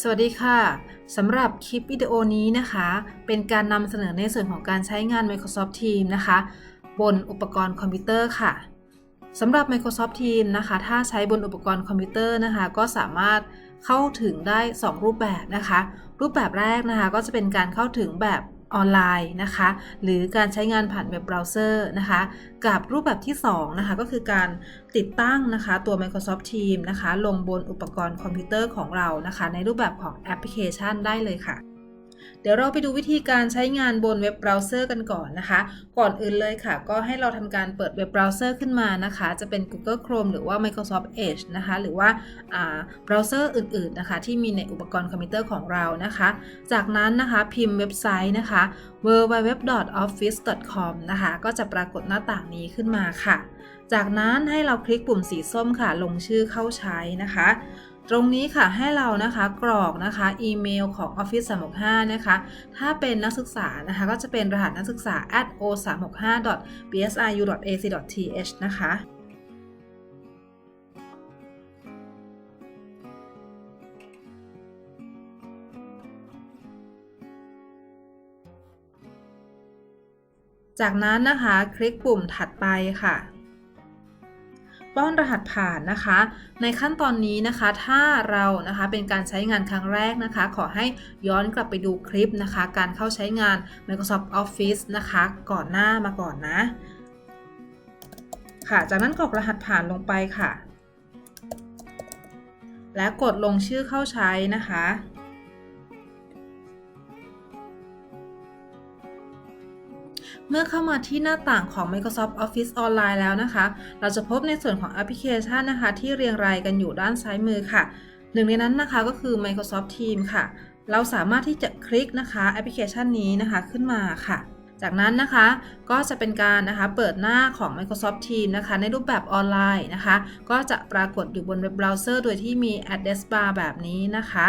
สวัสดีค่ะสำหรับคลิปวิดีโอนี้นะคะ เป็นการนำเสนอในส่วนของการใช้งาน Microsoft Teams นะคะ บนอุปกรณ์คอมพิวเตอร์ค่ะสำหรับ Microsoft Teams นะคะ ถ้าใช้บนอุปกรณ์คอมพิวเตอร์นะคะ ก็สามารถเข้าถึงได้ 2 รูปแบบนะคะ รูปแบบแรกนะคะ ก็จะเป็นการเข้าถึงแบบ ออนไลน์นะคะ หรือการใช้งานผ่านเว็บเบราว์เซอร์นะคะ กับรูปแบบที่2นะคะก็คือการติดตั้งนะคะตัว Microsoft Teams นะคะ ลงบนอุปกรณ์คอมพิวเตอร์ของเรานะคะ ในรูปแบบของแอปพลิเคชันได้เลยค่ะ เดี๋ยวเราไปดูวิธีการใช้งานบนเว็บเบราว์เซอร์กันก่อนนะคะ ก่อนอื่นเลยค่ะ ก็ให้เราทำการเปิดเว็บเบราว์เซอร์ขึ้นมานะคะ จะเป็น Google Chrome หรือว่า Microsoft Edge นะคะ หรือว่าเบราว์เซอร์อื่นๆนะคะ ที่มีในอุปกรณ์คอมพิวเตอร์ของเรานะคะ จากนั้นนะคะพิมพ์เว็บไซต์นะคะ www.office.com นะคะ ก็จะปรากฏหน้าต่างนี้ขึ้นมาค่ะ จากนั้นให้เราคลิกปุ่มสีส้มค่ะ ลงชื่อเข้าใช้นะคะ ตรงนี้ค่ะให้เรานะคะกรอกนะคะอีเมลของ Office 365 นะคะ ถ้าเป็นนักศึกษานะคะ ก็จะเป็นรหัสนักศึกษา at o 3 6 5 bsiu ac th นะคะจากนั้นนะคะ คลิกปุ่มถัดไปค่ะ ป้อนรหัสผ่านนะคะ ในขั้นตอนนี้นะคะ ถ้าเรานะคะเป็นการใช้งานครั้งแรกนะคะ ขอให้ย้อนกลับไปดูคลิปนะคะ การเข้าใช้งาน Microsoft Office นะคะ ก่อนหน้ามาก่อนนะ ค่ะ จากนั้นกรอกรหัสผ่านลงไปค่ะ และกดลงชื่อเข้าใช้นะคะ มื่อเข้ามาที่หน้าต่างของ Microsoft Office Online แล้วนะคะ เราจะพบในส่วนของแอปพลิเคชันนะคะ ที่เรียงรายกันอยู่ด้านซ้ายมือค่ะ หนึ่งในนั้นนะคะก็คือ Microsoft Teams ค่ะ เราสามารถที่จะคลิกนะคะแอปพลิเคชันนี้นะคะขึ้นมาค่ะจากนั้นนะคะก็จะเป็นการนะคะเปิดหน้าของ Microsoft Teams นะคะ ในรูปแบบออนไลน์นะคะ ก็จะปรากฏอยู่บนเว็บเบราว์เซอร์ โดยที่มี address bar แบบนี้นะคะ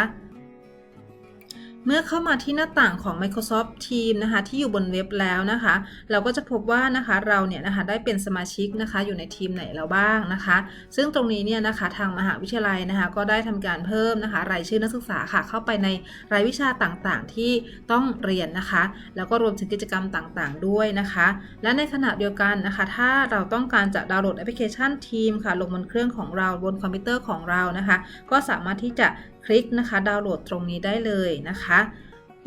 เมื่อเข้ามาที่หน้าต่างของ Microsoft Teams นะคะที่อยู่บนเว็บแล้วนะคะ เราก็จะพบว่านะคะเราเนี่ยนะคะได้เป็นสมาชิกนะคะอยู่ในทีมไหนแล้วบ้างนะคะ ซึ่งตรงนี้เนี่ยนะคะทางมหาวิทยาลัยนะคะก็ได้ทำการเพิ่มนะคะรายชื่อนักศึกษาค่ะเข้าไปในรายวิชาต่างๆ ที่ต้องเรียนนะคะ แล้วก็รวมถึงกิจกรรมต่างๆ ด้วยนะคะ และในขณะเดียวกันนะคะ ถ้าเราต้องการจะดาวน์โหลดแอปพลิเคชันทีมค่ะลงบนเครื่องของเราบนคอมพิวเตอร์ของเรานะคะ ก็สามารถที่จะ คลิกนะคะดาวน์โหลดตรงนี้ได้เลยนะคะ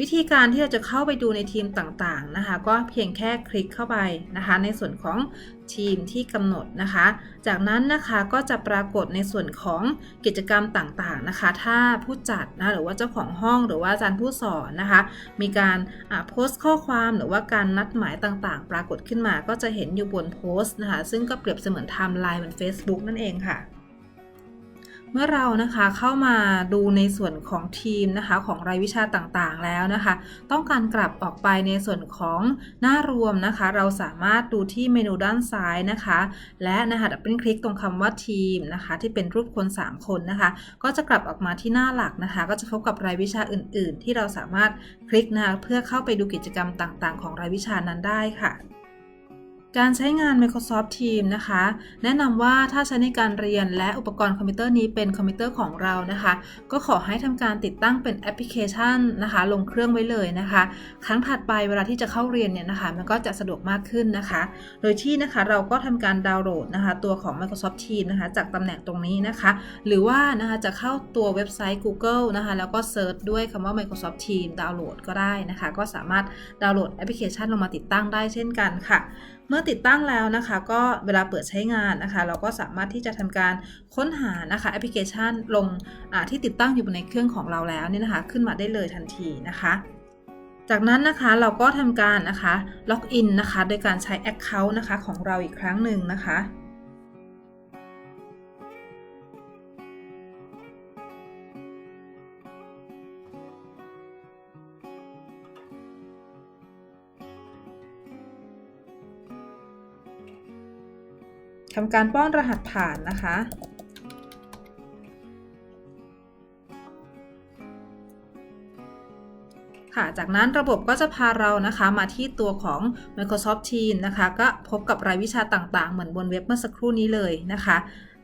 วิธีการที่เราจะเข้าไปดูในทีมต่างๆนะคะ ก็เพียงแค่คลิกเข้าไปนะคะ ในส่วนของทีมที่กำหนดนะคะ จากนั้นนะคะก็จะปรากฏในส่วนของกิจกรรมต่างๆนะคะ ถ้าผู้จัดนะหรือว่าเจ้าของห้องหรือว่าอาจารย์ผู้สอนนะคะ มีการโพสต์ข้อความหรือว่าการนัดหมายต่างๆ ปรากฏขึ้นมาก็จะเห็นอยู่บนโพสต์นะคะ ซึ่งก็เปรียบเสมือนไทม์ไลน์บน Facebook นั่นเองค่ะ เมื่อเรานะคะเข้ามาดูในส่วนของทีมนะคะของรายวิชาต่างๆแล้วนะคะ ต้องการกลับออกไปในส่วนของหน้ารวมนะคะ เราสามารถดูที่เมนูด้านซ้ายนะคะ และนะคะดับเบิลคลิกตรงคำว่าทีมนะคะ ที่เป็นรูปคน 3 คนนะคะ ก็จะกลับออกมาที่หน้าหลักนะคะ ก็จะพบกับรายวิชาอื่น ๆ ที่เราสามารถคลิกนะะเพื่อเข้าไปดูกิจกรรมต่างๆ ของรายวิชานั้นได้ค่ะ การใช้งาน Microsoft Teams นะคะ แนะนำว่าถ้าใช้ในการเรียนและอุปกรณ์คอมพิวเตอร์นี้เป็นคอมพิวเตอร์ของเรานะคะ ก็ขอให้ทำการติดตั้งเป็นแอปพลิเคชันนะคะ ลงเครื่องไว้เลยนะคะ ครั้งถัดไปเวลาที่จะเข้าเรียนเนี่ยนะคะ มันก็จะสะดวกมากขึ้นนะคะ โดยที่นะคะเราก็ทำการดาวน์โหลดนะคะ ตัวของ Microsoft Teams นะคะ จากตำแหน่งตรงนี้นะคะ หรือว่านะคะจะเข้าตัวเว็บไซต์ Google นะคะ แล้วก็เซิร์ชด้วยคำว่า Microsoft Teams ดาวน์โหลดก็ได้นะคะ ก็สามารถดาวน์โหลดแอปพลิเคชันลงมาติดตั้งได้เช่นกันค่ะเมื่อติดตั้งแล้วนะคะ ก็เวลาเปิดใช้งานนะคะ เราก็สามารถที่จะทำการค้นหานะคะแอปพลิเคชันลงที่ติดตั้งอยู่บนในเครื่องของเราแล้วเนี่ยนะคะ ขึ้นมาได้เลยทันทีนะคะจากนั้นนะคะเราก็ทำการนะคะล็อกอินนะคะ โดยการใช้ Account นะคะของเราอีกครั้งหนึ่งนะคะ ทำการป้อนรหัสผ่านนะคะ ค่ะ จากนั้นระบบก็จะพาเรานะคะมาที่ตัวของ Microsoft Teams นะคะ ก็พบกับรายวิชาต่างๆ เหมือนบนเว็บเมื่อสักครู่นี้เลยนะคะ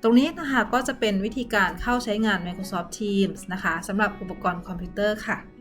ตรงนี้นะคะก็จะเป็นวิธีการเข้าใช้งาน Microsoft Teams นะคะสำหรับอุปกรณ์คอมพิวเตอร์ค่ะ